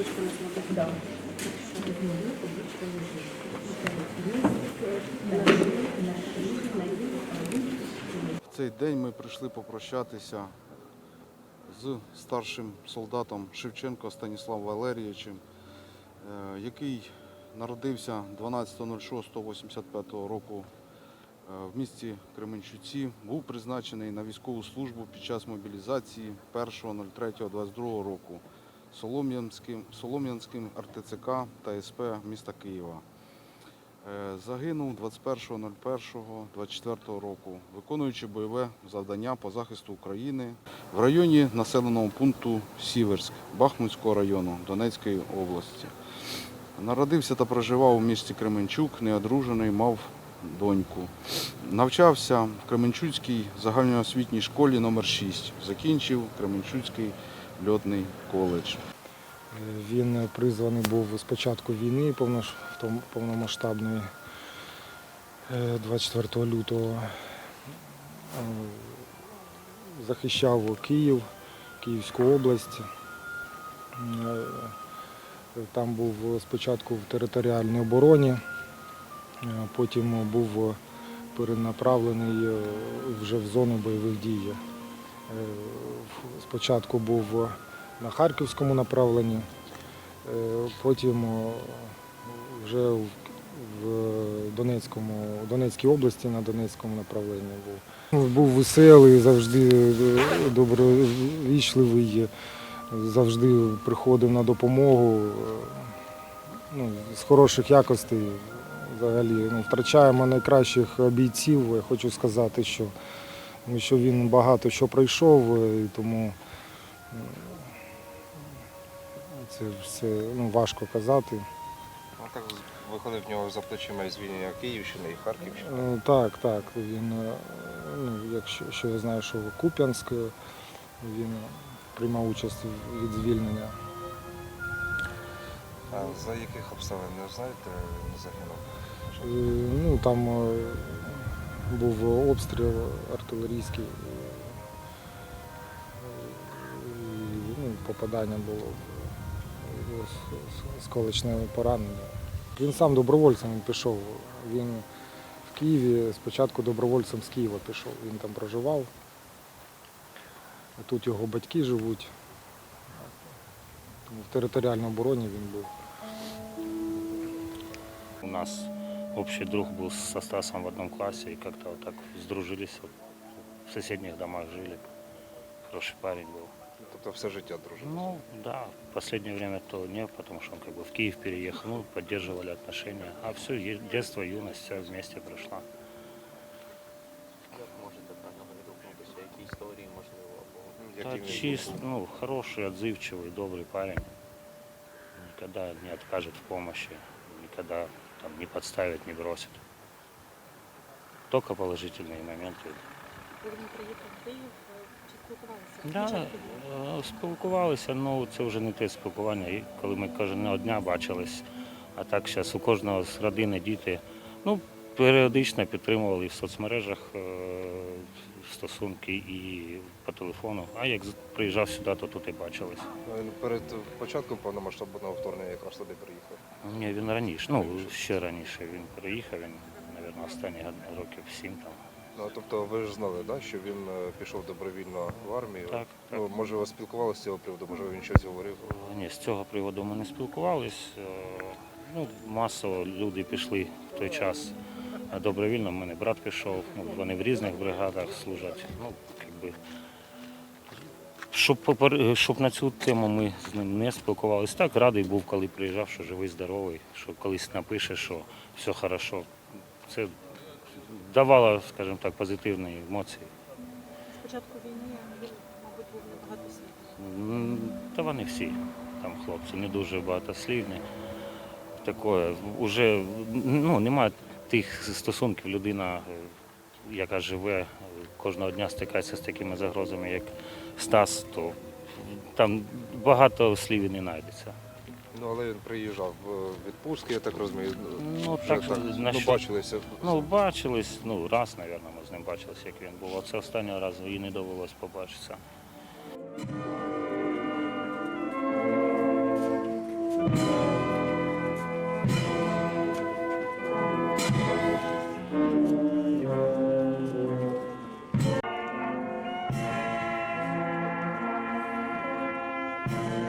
В цей день ми прийшли попрощатися з старшим солдатом Шевченко Станіславом Валерійовичем, е, який народився 12.06.85 року е, в місті Кременчуці, був призначений на військову службу під час мобілізації 1.03.22 року Солом'янським, Солом'янським РТЦК та СП міста Києва. Е, Загинув 21.01.24 року, виконуючи бойове завдання по захисту України в районі населеного пункту Сіверськ Бахмутського району Донецької області. Народився та проживав у місті Кременчук, неодружений, мав доньку. Навчався в Кременчуцькій загальноосвітній школі номер 6 Закінчив Кременчуцький льотний коледж. Він призваний був з початку війни повномасштабної е, 24 лютого. Е, Захищав Київ, Київську область. Е, Там був спочатку в територіальній обороні, е, потім був перенаправлений е, вже в зону бойових дій. Е, Спочатку був на Харківському направленні, е, потім е, вже в в Донецькій області на Донецькому направленні був. Ну, Був веселий, завжди добровічливий, завжди приходив на допомогу. Ну, з хороших якостей взагалі ну, втрачаємо найкращих бійців. Я хочу сказати, що, тому що він багато що пройшов, е, і тому це все ну, важко казати. Ну, так виходить в нього за плечима і звільнення Київщини і Харківщини. Е, Так, так. Він, е, ну, якщо що я знаю, що в Куп'янськ е, він приймав участь від звільнення. А за яких обставин не знаєте, не загинув? Е, Ну, там е, був обстріл артилерійський. І, ну, попадання було с- сколочне поранення. Він сам добровольцем пішов. Він в Києві спочатку добровольцем з Києва пішов. Він там проживав. Тут його батьки живуть. В територіальній обороні він був. У нас общий друг был со Стасом в одном классе, и как-то вот так сдружились. Вот в соседних домах жили. Хороший парень был. Тобто все життя дружили. Ну, да, в последнее время то нет, потому что он как бы в Киев переехал, ну, поддерживали отношения. А все, детство, юность, все вместе прошла. Як можете про нього відгукнутися? Які історії можливо або Да, Який він чист, ну, хороший, отзывчивый, добрый парень. Никогда не откажет в помощи, никогда там, не подставит, не бросит. Только положительные моменты. Коли він приїхав в Київ, чи спілкувалися? Да, е, спілкувалися, ну це вже не те спілкування, і коли ми кожного дня бачились. А так зараз у кожного з родини діти. Ну, періодично підтримували в соцмережах е, стосунки і по телефону. А як приїжджав сюди, то тут і бачились. Він перед початком повномасштабного вторгнення якраз туди приїхав. Ні, він раніше, ну ще раніше він приїхав, він, мабуть, останні років сім там. Ну, тобто ви ж знали, да, що він е, пішов добровільно в армію. Так, так. Ну, може, ви спілкувалися з цього приводу, може він щось говорив. Ні, з цього приводу ми не спілкувались. Е, Ну, масово люди пішли в той час добровільно. У мене брат пішов, ну, вони в різних бригадах служать. Ну, якби, щоб, попер- щоб на цю тему ми з ним не спілкувалися. Так, радий був, коли приїжджав, що живий, здоровий, що колись напише, що все хорошо. Це давало, скажімо так, позитивні емоції. Спочатку війни, він, мабуть, був набагато слів. Та вони всі там хлопці не дуже багатослівні. Таке, вже ну, немає тих стосунків людина, е, яка живе, е, кожного дня стикається з такими загрозами, як Стас, то там багато слів і не знайдеться. Ну, але він приїжджав в відпустки, я так розумію. Ну, вже так, ну, значить, бачилися. Ну, бачились, ну, раз, мабуть, ми з ним бачилися, як він був. А це останній раз і не довелось побачитися. Yeah.